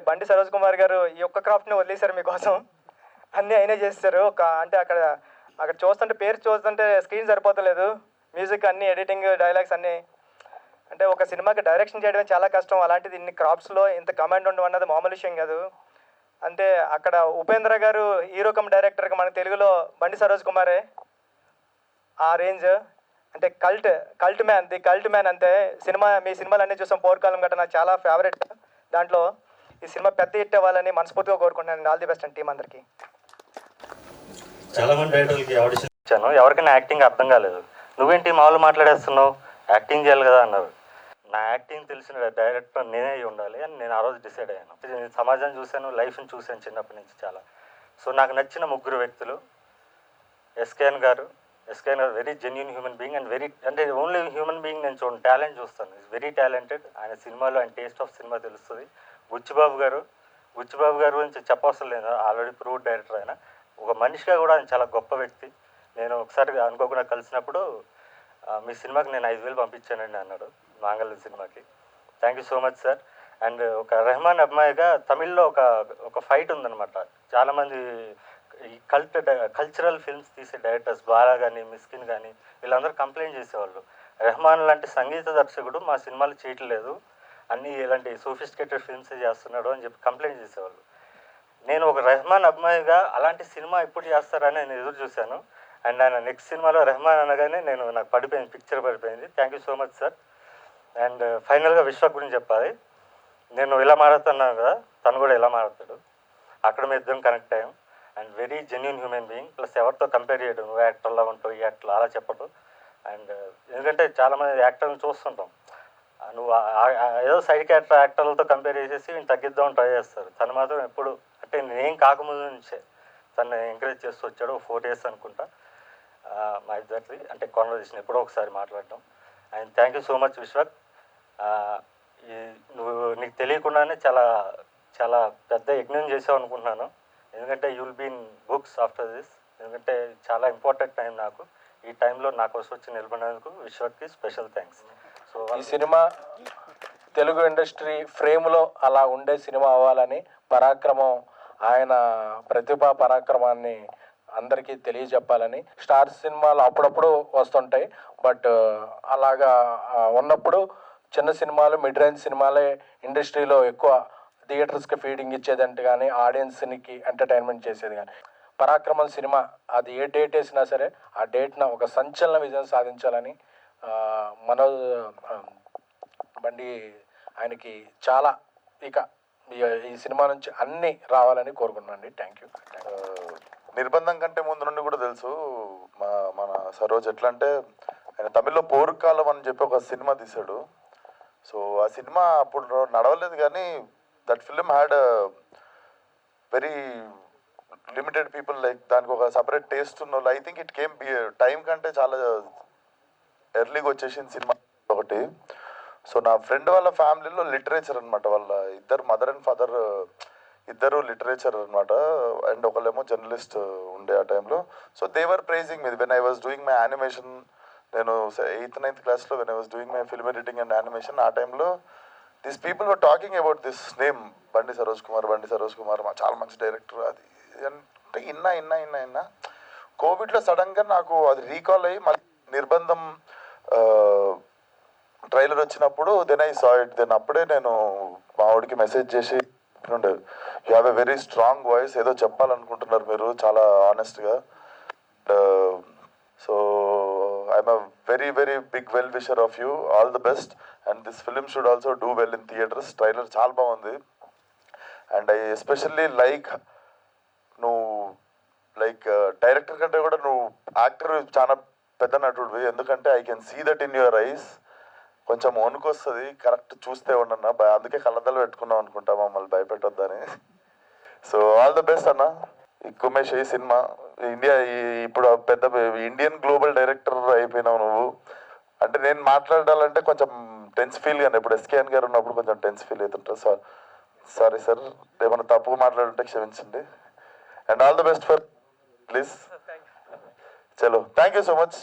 బండి సరోజ్ కుమార్ గారు ఈ ఒక్క క్రాఫ్ట్ని వదిలేశారు మీకోసం. అన్నీ అయినా చేస్తారు. ఒక అంటే అక్కడ అక్కడ చూస్తుంటే పేరు చూస్తుంటే స్క్రీన్ సరిపోతలేదు. మ్యూజిక్ అన్ని ఎడిటింగ్ డైలాగ్స్ అన్నీ. అంటే ఒక సినిమాకి డైరెక్షన్ చేయడమే చాలా కష్టం. అలాంటిది ఇన్ని క్రాప్స్లో ఇంత కమాండ్ ఉండడం అన్నది మామూలు విషయం కాదు. అంటే అక్కడ ఉపేంద్ర గారు హీరో కమ్ డైరెక్టర్కి మన తెలుగులో బండి సరోజ్ కుమారే. ఆ రేంజ్ అంటే cult cult man the cult man అంతే. సినిమా మీ సినిమాలు అన్నీ చూసాం. పోర్కాలం గట్రా నాకు చాలా ఫేవరెట్ దాంట్లో. ఈ సినిమా పెద్ద హిట్ అవ్వాలని మనస్ఫూర్తిగా కోరుకుంటున్నాను. All the best and team అందరికీ. చాలా మంది డైరెక్టర్లకి ఆడిషన్ ఇచ్చాను. ఎవరికైనా యాక్టింగ్ అర్థం కాలేదు. నువ్వేంటి మామూలు మాట్లాడేస్తున్నావు? యాక్టింగ్ చేయాలి కదా అన్నారు. నా యాక్టింగ్ తెలిసిన డైరెక్టర్ నేనే అయి ఉండాలి అని నేను ఆ రోజు డిసైడ్ అయ్యాను. నేను సమాజం చూశాను లైఫ్ని చూశాను చిన్నప్పటి నుంచి చాలా. సో నాకు నచ్చిన ముగ్గురు వ్యక్తులు ఎస్కేఎన్ గారు. ఎస్కేఎన్ గారు very genuine human being and very అంటే ఓన్లీ హ్యూమన్ బీయింగ్ నేను చూడండి టాలెంట్ చూస్తాను. ఇస్ వెరీ టాలెంటెడ్ ఆయన సినిమాలో ఆయన టేస్ట్ ఆఫ్ సినిమా తెలుస్తుంది. బుచ్చిబాబు గారు బుచ్చిబాబు గారు గురించి చెప్పవసరం లేదు. ఆల్రెడీ ప్రూవ్ డైరెక్టర్ ఆయన. ఒక మనిషిగా కూడా ఆయన చాలా గొప్ప వ్యక్తి. నేను ఒకసారి అనుకోకుండా కలిసినప్పుడు మీ సినిమాకి నేను ఐదు వేలు పంపించానండి అన్నాడు మాంగళ్య సినిమాకి. Thank you so much sir and ఒక రెహమాన్ అబ్బాయిగా తమిళ్ళో ఒక ఒక ఫైట్ ఉందన్నమాట. చాలామంది ఈ కల్ట్ కల్చరల్ ఫిల్మ్స్ తీసే డైరెక్టర్స్ బాలా కానీ మిస్కిన్ కానీ వీళ్ళందరూ కంప్లైంట్ చేసేవాళ్ళు. రెహమాన్ లాంటి సంగీత దర్శకుడు మా సినిమాలు చేయట్లేదు. అన్నీ ఇలాంటి సోఫిస్టికేటెడ్ ఫిల్మ్స్ చేస్తున్నాడు అని చెప్పి కంప్లైంట్ చేసేవాళ్ళు. నేను ఒక రెహమాన్ అబ్బాయిగా అలాంటి సినిమా ఎప్పుడు చేస్తారని నేను ఎదురు చూశాను. అండ్ ఆయన నెక్స్ట్ సినిమాలో రెహమాన్ అనగానే నేను నాకు పడిపోయింది పిక్చర్ పడిపోయింది. Thank you so much sir and ఫైనల్గా విశ్వ గురించి చెప్పాలి. నేను ఇలా మాట్లాడుతున్నాను కదా తను కూడా ఇలా మాట్లాడతాడు అక్కడ మేము ఇద్దరం కనెక్ట్ అయ్యాం. And very genuine human being plus ఎవరితో కంపేర్ చేయడం నువ్వు యాక్టర్లా ఉంటావు ఈ యాక్టర్ అలా చెప్పడం. అండ్ ఎందుకంటే చాలామంది యాక్టర్ని చూస్తుంటాం. నువ్వు ఏదో సైడ్ క్యారెక్టర్ యాక్టర్లతో కంపేర్ చేసేసి వీళ్ళు తగ్గిద్దామని ట్రై చేస్తారు. తను మాత్రం ఎప్పుడు అంటే నేనేం కాకముందు నుంచే తను ఎంకరేజ్ చేస్తూ వచ్చాడు. ఫోర్ ఇయర్స్ అనుకుంటా. మై మా ఇద్దరిది అంటే కాన్వర్జేషన్ ఎప్పుడో ఒకసారి మాట్లాడటం and thank you so much Vishwak ఈ నువ్వు నీకు తెలియకుండానే చాలా చాలా పెద్ద యజ్ఞం చేసావు అనుకుంటున్నాను. ఎందుకంటే you'll been books after this ఎందుకంటే చాలా ఇంపార్టెంట్ టైం నాకు. ఈ టైంలో నా కోసం వచ్చి నిలబడినందుకు విశ్వక్కి స్పెషల్ థ్యాంక్స్ ఈ సినిమా తెలుగు ఇండస్ట్రీ ఫ్రేమ్లో అలా ఉండే సినిమా అవ్వాలని పరాక్రమం ఆయన ప్రతిభా పరాక్రమాన్ని అందరికీ తెలియజెప్పాలని. స్టార్ సినిమాలు అప్పుడప్పుడు వస్తుంటాయి బట్ అలాగా ఉన్నప్పుడు చిన్న సినిమాలు మిడ్ రేంజ్ సినిమాలే ఇండస్ట్రీలో ఎక్కువ థియేటర్స్కి ఫీడింగ్ ఇచ్చేదంటే కానీ ఆడియన్స్కి ఎంటర్టైన్మెంట్ చేసేది కానీ పరాక్రమం సినిమా అది ఏ డేట్ వేసినా సరే ఆ డేట్న ఒక సంచలన విజయం సాధించాలని మనోజ్ బండి ఆయనకి చాలా ఇక ఈ- ఈ సినిమా నుంచి అన్నీ రావాలని కోరుకున్నానండి థ్యాంక్ యూ నిర్బంధం కంటే ముందు నుండి కూడా తెలుసు మా మన సరోజ్ ఎట్లా అంటే ఆయన తమిళ్ళో పోరుకాలం అని చెప్పి ఒక సినిమా తీశాడు. సో ఆ సినిమా అప్పుడు నడవలేదు కానీ that film had very limited people like దానికి ఒక సపరేట్ టేస్ట్ ఉన్న వాళ్ళు I think it came time కంటే చాలా ఎర్లీగా వచ్చేసింది సినిమా ఒకటి. సో నా ఫ్రెండ్ వాళ్ళ ఫ్యామిలీలో లిటరేచర్ అనమాట వాళ్ళ ఇద్దరు మదర్ అండ్ ఫాదర్ ఇద్దరు లిటరేచర్ అనమాట అండ్ ఒకళ్ళేమో జర్నలిస్ట్ ఉండే ఆ టైంలో. సో దేవర్ ప్రైజింగ్ మీద when I was doing my animation నేను ఎయిత్ నైన్త్ క్లాస్లో when I was doing my film editing and animation ఆ టైంలో this people were talking about this name Bandi Saroj Kumar బండి సరోజ్ కుమార్ మా చాలా మంచి డైరెక్టర్ అది. అంటే ఇన్నా ఇన్నా ఇన్నా ఇన్నా. కోవిడ్లో సడన్గా నాకు అది రీకాల్ అయ్యి మళ్ళీ నిర్బంధం ట్రైలర్ వచ్చినప్పుడు then I saw it then అప్పుడే నేను మా వాడికి మెసేజ్ చేసి ఉండే you have a very strong voice ఏదో చెప్పాలనుకుంటున్నారు మీరు చాలా ఆనెస్ట్గా so I'm a very very big well wisher of you all the best and this film should also do well in theatres trailer చాలా బాగుంది. అండ్ ఐ ఎస్పెషల్లీ లైక్ నువ్వు like director కంటే కూడా నువ్వు యాక్టర్ చాలా పెద్ద నటుడివి ఎందుకంటే I can see that in your eyes కొంచెం వణుకొస్తుంది. కరెక్ట్ చూస్తే ఉండన్న. భయ- అందుకే కళ్ళద్దలు పెట్టుకున్నాం అనుకుంటా మమ్మల్ని భయపెట్టొద్దని. సో ఆల్ ద బెస్ట్ అన్న. ఈ కుమేష్ ఈ సినిమా. ఇండియా ఇప్పుడు పెద్ద ఇండియన్ గ్లోబల్ డైరెక్టర్ అయిపోయినావు నువ్వు. అంటే నేను మాట్లాడాలంటే కొంచెం టెన్స్ ఫీల్ కానీ ఇప్పుడు ఎస్కేఎన్ గారు ఉన్నప్పుడు కొంచెం టెన్స్ ఫీల్ అవుతుంటారు సార్ సారీ సార్ ఏమైనా తప్పుగా మాట్లాడుంటే క్షమించండి. And all the best for please చలో థ్యాంక్ యూ సో మచ్